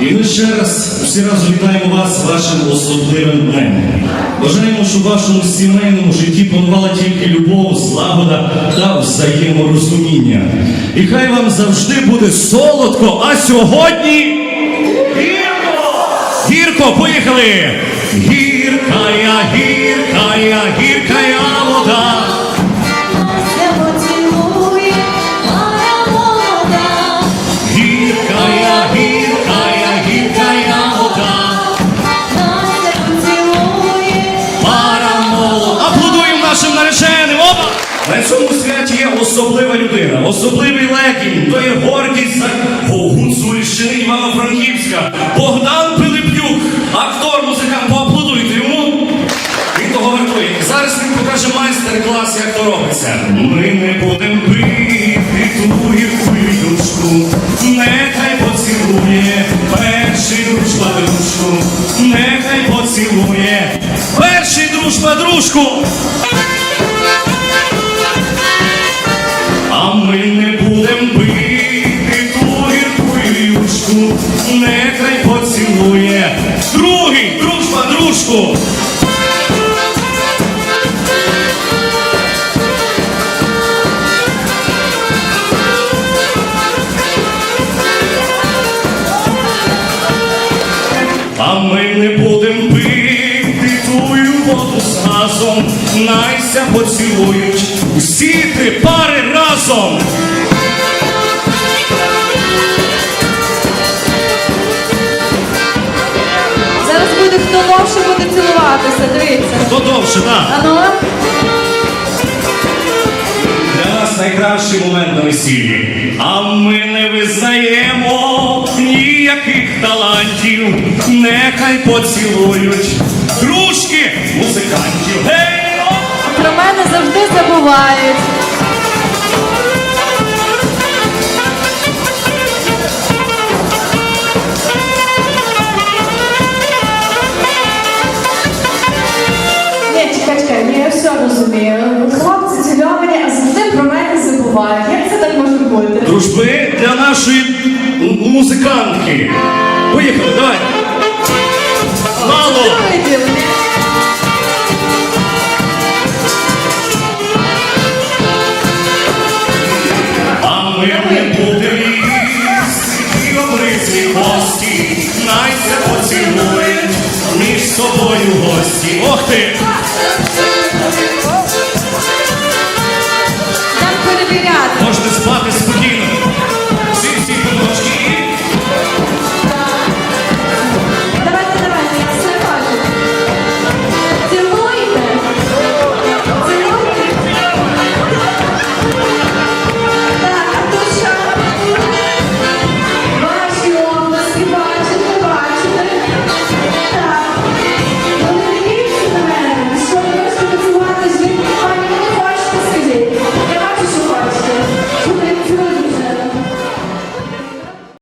І ми ще раз всі разом вітаємо вас вашим особливим днем. Бажаємо, щоб в вашому сімейному житті панувала тільки любов, злагода та взаєморозуміння. І хай вам завжди буде солодко, а сьогодні гірко! Гірко, поїхали! Гіркая, святі є особлива людина, особливий лекінь, то є гордість Гуцульщини Івано-Франківська. Богдан Пилип'юк, актор, музикант, поаплодуйте йому. Він того вартує. Зараз він покаже майстер-клас, як то робиться. Ми не будемо бити ту гірку ючку, нехай поцілує перший дружба дружку, нехай поцілує перший дружба дружку. Дружба. А ми не будем пити тую воду з газом, найся поцілують усі три пари разом. Дивіться. Хто довше, так? Ану, Для нас найкращий момент на весіллі. А ми не визнаємо ніяких талантів. Нехай поцілують дружки музикантів. Гей! про мене завжди забувають. Розумію. Хлопці цільовані, а завжди про мене забувають. Як це так може бути? Дружби для нашої музикантки. Поїхали, давай. Мало! А ми не будемо і обриці гості. Найся поцілують між собою гості. Ох ти! Можете спати спокійно.